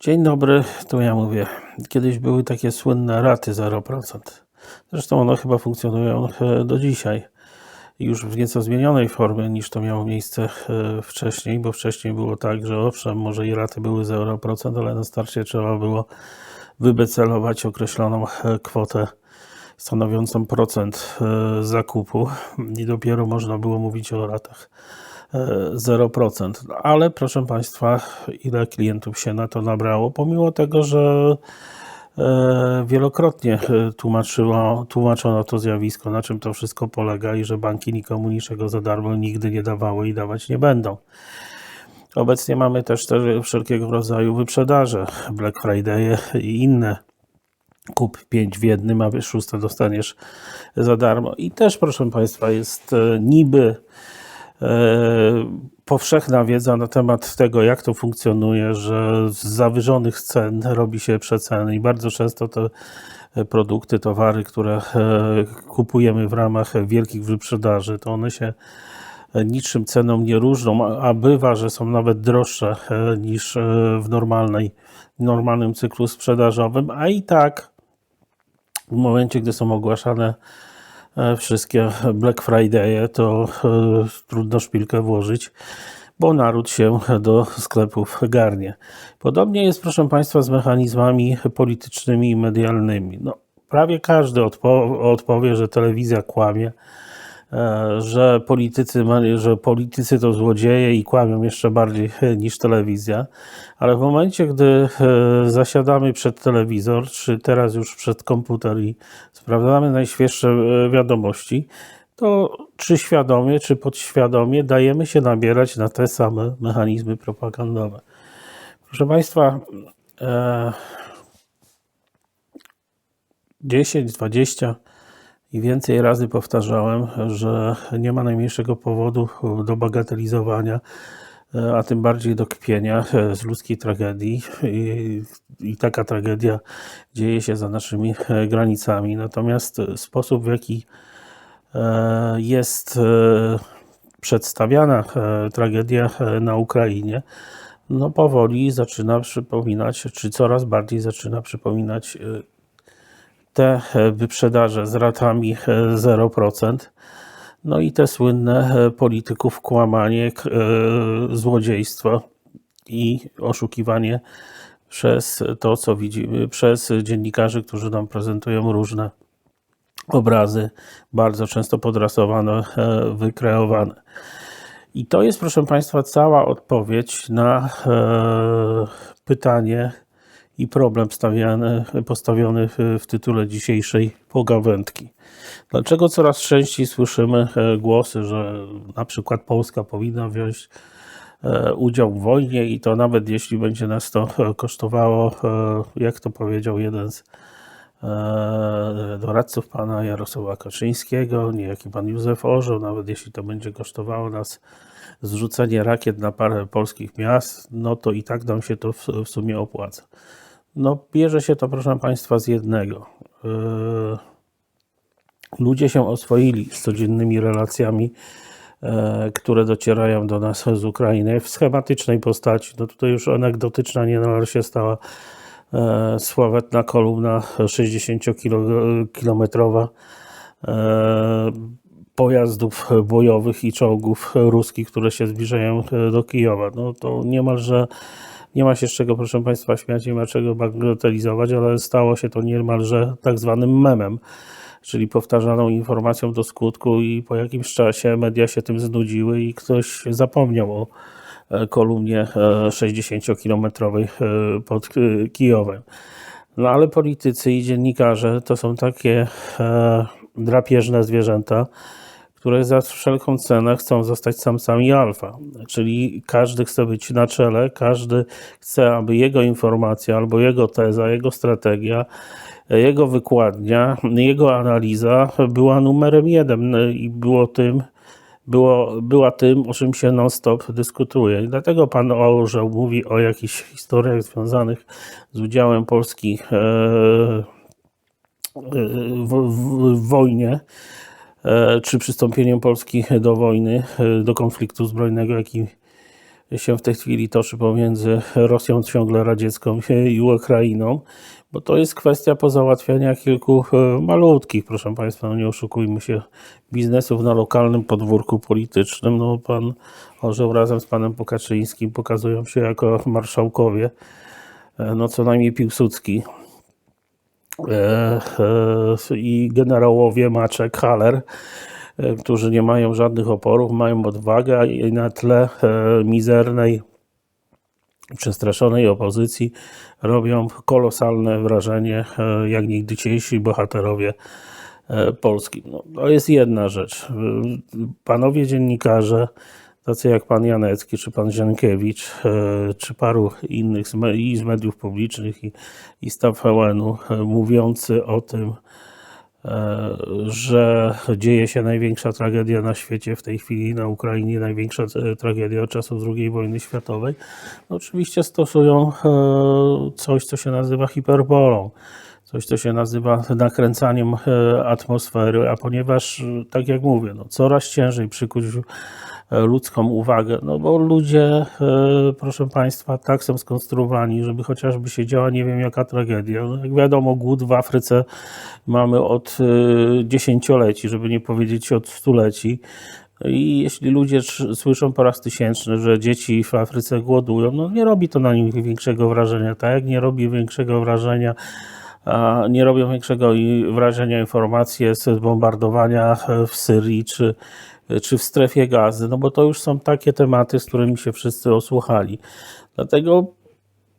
Dzień dobry, tu ja mówię. Kiedyś były takie słynne raty 0%. Zresztą one chyba funkcjonują e, do dzisiaj. Już w nieco zmienionej formie niż to miało miejsce e, wcześniej, bo wcześniej było tak, że owszem, może i raty były 0%, ale na starcie trzeba było wybecelować określoną e, kwotę stanowiącą procent zakupu i dopiero można było mówić o ratach 0%. Ale proszę Państwa, ile klientów się na to nabrało, pomimo tego, że e, wielokrotnie e, tłumaczyło, tłumaczono to zjawisko, na czym to wszystko polega i że banki nikomu niczego za darmo nigdy nie dawały i dawać nie będą. Obecnie mamy też te wszelkiego rodzaju wyprzedaże, Black Friday i inne. Kup 5 w jednym, a szóste dostaniesz za darmo. I też, proszę Państwa, jest e, niby powszechna wiedza na temat tego, jak to funkcjonuje, że z zawyżonych cen robi się przeceny i bardzo często te produkty, towary, które e, kupujemy w ramach wielkich wyprzedaży, to one się niczym ceną nie różnią, a bywa, że są nawet droższe e, niż w normalnej, normalnym cyklu sprzedażowym, a i tak w momencie, gdy są ogłaszane E, wszystkie Black Friday, to e, trudno szpilkę włożyć, bo naród się do sklepów garnie. Podobnie jest, proszę Państwa, z mechanizmami politycznymi i medialnymi. No, prawie każdy odpo odpowie, że telewizja kłamie, E, że politycy, że politycy to złodzieje i kłamią jeszcze bardziej niż telewizja, ale w momencie, gdy e, zasiadamy przed telewizor, czy teraz już przed komputer i sprawdzamy najświeższe e, wiadomości, to czy świadomie, czy podświadomie dajemy się nabierać na te same mechanizmy propagandowe. Proszę Państwa, 10, 20 i więcej razy powtarzałem, że nie ma najmniejszego powodu do bagatelizowania, a tym bardziej do kpienia z ludzkiej tragedii. I, I, taka tragedia dzieje się za naszymi granicami. Natomiast sposób, w jaki e, jest e, przedstawiana e, tragedia na Ukrainie, no powoli zaczyna przypominać, czy coraz bardziej zaczyna przypominać te e, wyprzedaże z ratami 0%, e, no i te słynne e, polityków kłamanie, złodziejstwo i oszukiwanie przez to, co widzimy, przez dziennikarzy, którzy nam prezentują różne obrazy, bardzo często podrasowane, wykreowane. I to jest, proszę Państwa, cała odpowiedź na pytanie, i problem stawiany, postawiony w tytule dzisiejszej pogawędki. Dlaczego coraz częściej słyszymy e, głosy, że na przykład Polska powinna wziąć e, udział w wojnie i to nawet jeśli będzie nas to e, kosztowało, jak to powiedział jeden z doradców pana Jarosława Kaczyńskiego, niejaki pan Józef Orzeł, nawet jeśli to będzie kosztowało nas zrzucenie rakiet na parę polskich miast, no to i tak nam się to w sumie opłaca. No, bierze się to, proszę Państwa, z jednego. Yy, ludzie się oswoili z codziennymi relacjami, yy, które docierają do nas z Ukrainy w schematycznej postaci. No tutaj już anegdotyczna niemal się stała yy, sławetna kolumna 60-kilometrowa pojazdów bojowych i czołgów ruskich, które się zbliżają do Kijowa. No to niemalże nie ma się z czego, proszę Państwa, śmiać, nie ma czego bagatelizować, ale stało się to niemalże tak zwanym memem, czyli powtarzaną informacją do skutku i po jakimś czasie media się tym znudziły i ktoś zapomniał o e, kolumnie 60-kilometrowej e, e, pod Kijowem. No ale politycy i dziennikarze to są takie drapieżne zwierzęta, które za wszelką cenę chcą zostać samcami alfa. Czyli każdy chce być na czele, każdy chce, aby jego informacja albo jego teza, jego strategia, jego wykładnia, jego analiza była numerem jeden i było tym, było, była tym, o czym się non-stop dyskutuje. I dlatego pan Orzeł mówi o jakichś historiach związanych z udziałem Polski e, w, w, w wojnie, E, czy przystąpieniem Polski do wojny, e, do konfliktu zbrojnego, jaki się w tej chwili toczy pomiędzy Rosją ciągle radziecką i Ukrainą, bo to jest kwestia pozałatwiania kilku e, malutkich, proszę Państwa, no nie oszukujmy się, biznesów na lokalnym podwórku politycznym. No, pan Orzeł razem z panem Pokaczyńskim pokazują się jako marszałkowie, e, no co najmniej Piłsudski e, e, i generałowie Maczek, Haller, e, którzy nie mają żadnych oporów, mają odwagę i na tle e, mizernej przestraszonej opozycji robią kolosalne wrażenie, e, jak nigdy dzisiejsi bohaterowie Polski. No, to jest jedna rzecz. Panowie dziennikarze, tacy jak pan Janecki, czy pan Zienkiewicz, e, czy paru innych i z mediów publicznych, i, i z TVN-u, e, mówiący o tym, e, że dzieje się największa tragedia na świecie w tej chwili na Ukrainie, największa tragedia od czasów II wojny światowej, no oczywiście stosują coś, co się nazywa hiperbolą, coś, co się nazywa nakręcaniem e, atmosfery, a ponieważ, e, tak jak mówię, no, coraz ciężej przykuć e, ludzką uwagę, no bo ludzie, proszę Państwa, tak są skonstruowani, żeby chociażby się działa nie wiem jaka tragedia. No, jak wiadomo, głód w Afryce mamy od dziesięcioleci, żeby nie powiedzieć od stuleci. I jeśli ludzie słyszą po raz tysięczny, że dzieci w Afryce głodują, no nie robi to na nich większego wrażenia, tak jak nie robi większego wrażenia, nie robią większego wrażenia informacje z bombardowania w Syrii czy, czy w strefie gazy, no bo to już są takie tematy, z którymi się wszyscy osłuchali. Dlatego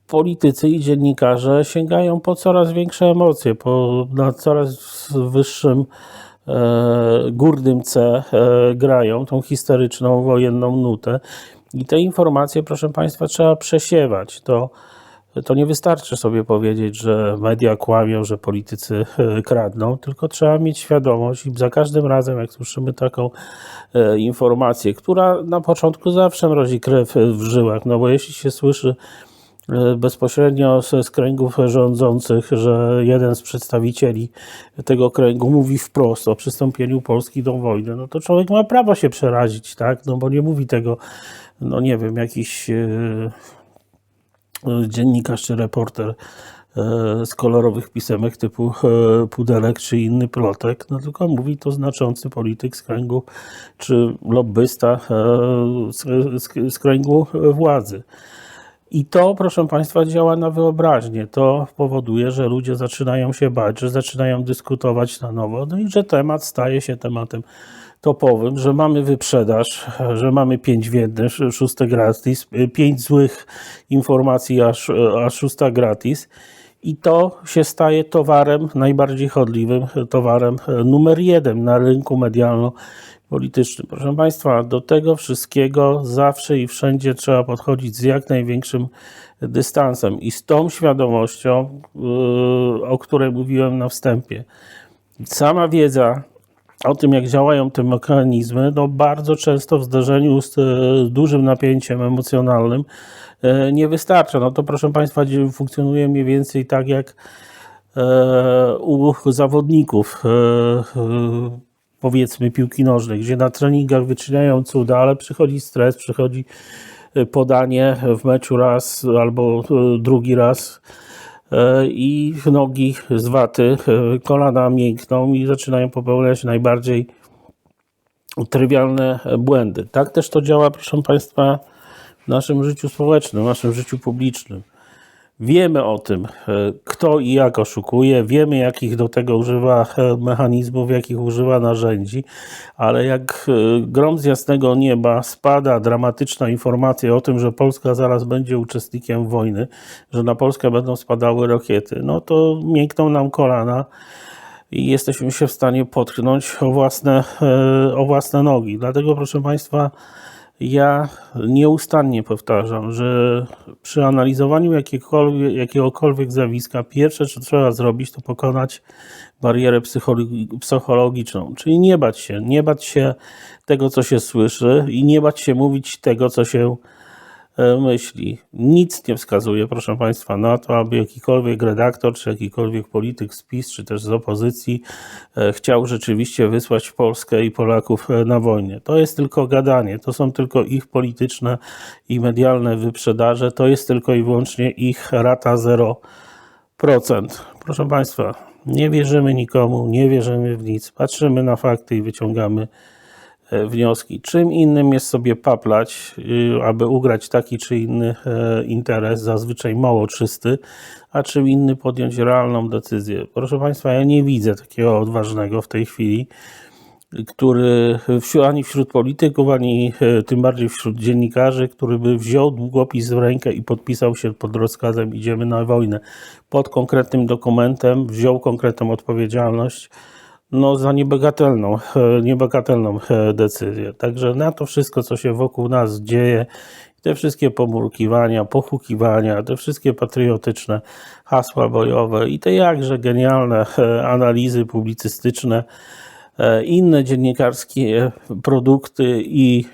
politycy i dziennikarze sięgają po coraz większe emocje, po na coraz wyższym e, górnym C e, grają tą historyczną wojenną nutę. I te informacje, proszę Państwa, trzeba przesiewać. To, to nie wystarczy sobie powiedzieć, że media kłamią, że politycy e, kradną, tylko trzeba mieć świadomość i za każdym razem, jak słyszymy taką e, informację, która na początku zawsze mrozi krew w żyłach, no bo jeśli się słyszy e, bezpośrednio z, kręgów rządzących, że jeden z przedstawicieli tego kręgu mówi wprost o przystąpieniu Polski do wojny, no to człowiek ma prawo się przerazić, tak? No bo nie mówi tego, no nie wiem, jakiś dziennikarz czy reporter e, z kolorowych pisemek typu e, Pudelek czy inny plotek, no tylko mówi to znaczący polityk z kręgu czy lobbysta e, z kręgu władzy. I to, proszę Państwa, działa na wyobraźnię. To powoduje, że ludzie zaczynają się bać, że zaczynają dyskutować na nowo, no i że temat staje się tematem topowym, że mamy wyprzedaż, że mamy pięć w jednym, sz- szóste gratis, y, pięć złych informacji, a, sz- a szósta gratis. I to się staje towarem najbardziej chodliwym, towarem e, numer jeden na rynku medialno-politycznym. Proszę Państwa, do tego wszystkiego zawsze i wszędzie trzeba podchodzić z jak największym dystansem i z tą świadomością, yy, o której mówiłem na wstępie. Sama wiedza o tym, jak działają te mechanizmy, no bardzo często w zderzeniu z e, dużym napięciem emocjonalnym e, nie wystarcza. No to proszę Państwa, funkcjonuje mniej więcej tak jak e, u zawodników, powiedzmy piłki nożnej, gdzie na treningach wyczyniają cuda, ale przychodzi stres, przychodzi podanie w meczu raz albo drugi raz i nogi z waty, e, kolana miękną i zaczynają popełniać najbardziej trywialne błędy. Tak też to działa, proszę Państwa, w naszym życiu społecznym, w naszym życiu publicznym. Wiemy o tym, e, kto i jak oszukuje, wiemy, jakich do tego używa e, mechanizmów, jakich używa narzędzi, ale jak e, grom z jasnego nieba spada dramatyczna informacja o tym, że Polska zaraz będzie uczestnikiem wojny, że na Polskę będą spadały rakiety, no to miękną nam kolana i jesteśmy się w stanie potknąć o własne, o własne nogi. Dlatego, proszę Państwa, ja nieustannie powtarzam, że przy analizowaniu jakiegokolwiek zjawiska, pierwsze, co trzeba zrobić, to pokonać barierę psychologi- psychologiczną, czyli nie bać się, nie bać się tego, co się słyszy i nie bać się mówić tego, co się myśli. Nic nie wskazuje, proszę Państwa, na to, aby jakikolwiek redaktor, czy jakikolwiek polityk z PiS, czy też z opozycji e, chciał rzeczywiście wysłać Polskę i Polaków e, na wojnę. To jest tylko gadanie, to są tylko ich polityczne i medialne wyprzedaże, to jest tylko i wyłącznie ich rata 0%. Proszę Państwa, nie wierzymy nikomu, nie wierzymy w nic, patrzymy na fakty i wyciągamy e, wnioski. Czym innym jest sobie paplać, y, aby ugrać taki czy inny e, interes, zazwyczaj mało czysty, a czym inny podjąć realną decyzję. Proszę Państwa, ja nie widzę takiego odważnego w tej chwili, który ani wśród polityków, ani e, tym bardziej wśród dziennikarzy, który by wziął długopis w rękę i podpisał się pod rozkazem idziemy na wojnę. Pod konkretnym dokumentem wziął konkretną odpowiedzialność no, za niebagatelną, e, niebagatelną e, decyzję. Także na to wszystko, co się wokół nas dzieje, te wszystkie pomurkiwania, pochukiwania, te wszystkie patriotyczne hasła bojowe i te jakże genialne e, analizy publicystyczne, inne dziennikarskie produkty i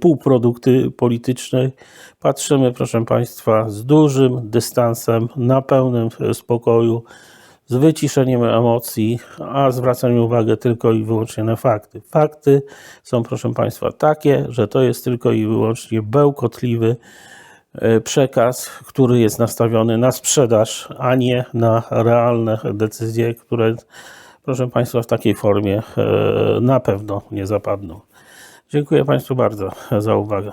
półprodukty polityczne, patrzymy, proszę Państwa, z dużym dystansem, na pełnym spokoju, z wyciszeniem emocji, a zwracamy uwagę tylko i wyłącznie na fakty. Fakty są, proszę Państwa, takie, że to jest tylko i wyłącznie bełkotliwy e, przekaz, który jest nastawiony na sprzedaż, a nie na realne decyzje, które, proszę Państwa, w takiej formie e, na pewno nie zapadną. Dziękuję Państwu bardzo za uwagę.